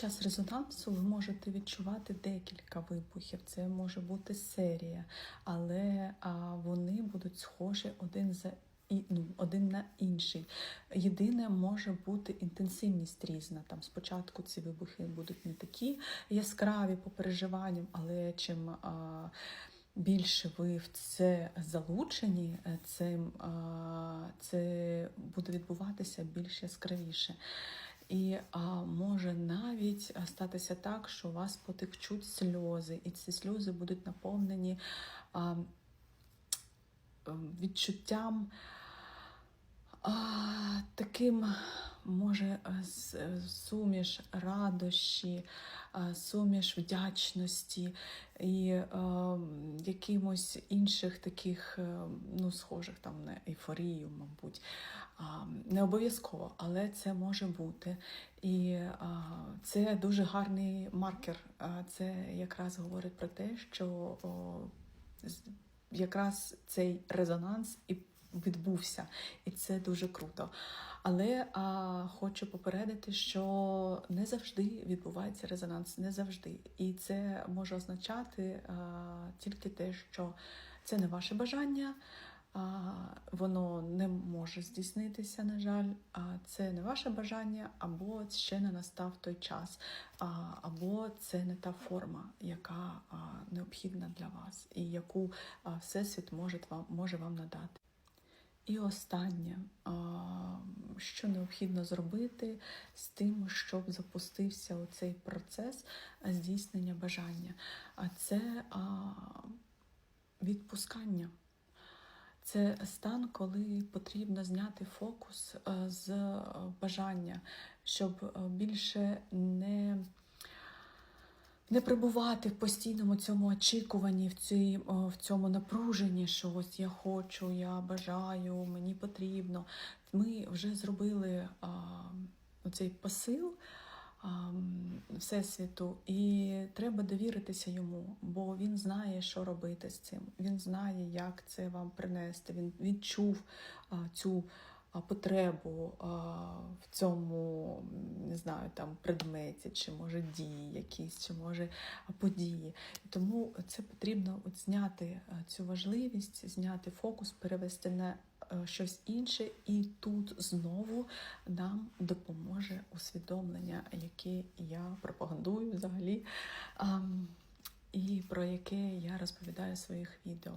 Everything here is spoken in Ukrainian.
час резонансу ви можете відчувати декілька вибухів. Це може бути серія, але вони будуть схожі один за і ну, один на інший. Єдине може бути інтенсивність різна. Там спочатку ці вибухи будуть не такі яскраві по переживанням, але чим а, більше ви в це залучені, цим а, це буде відбуватися більш яскравіше. І а, може навіть статися так, що у вас потекчуть сльози, і ці сльози будуть наповнені а, відчуттям а, таким, може, з- е, суміш радощі, суміш вдячності і е, якимось інших таких, е, ну, схожих там на ейфорію, мабуть. Не обов'язково, але це може бути. І це дуже гарний маркер. Це якраз говорить про те, що якраз цей резонанс і відбувся, це дуже круто. Але а, хочу попередити, що не завжди відбувається резонанс, не завжди. І це може означати а, тільки те, що це не ваше бажання, а, воно не може здійснитися, на жаль, а це не ваше бажання, або ще не настав той час, а, або це не та форма, яка а, необхідна для вас, і яку а, Всесвіт може вам, може вам надати. І останнє, що необхідно зробити з тим, щоб запустився оцей процес здійснення бажання, а це відпускання. Це стан, коли потрібно зняти фокус е, з бажання, щоб е, більше не, не перебувати в постійному цьому очікуванні, в, цій, в цьому напруженні, що ось я хочу, я бажаю, мені потрібно. Ми вже зробили а, оцей посил а, Всесвіту, і треба довіритися йому, бо він знає, що робити з цим. Він знає, як це вам принести. Він відчув а, цю потребу в цьому, не знаю, там предметі, чи може дії якісь, чи може події. Тому це потрібно от зняти цю важливість, зняти фокус, перевести на е, щось інше, і тут знову нам допоможе усвідомлення, яке я пропагандую взагалі, і про яке я розповідаю в своїх відео.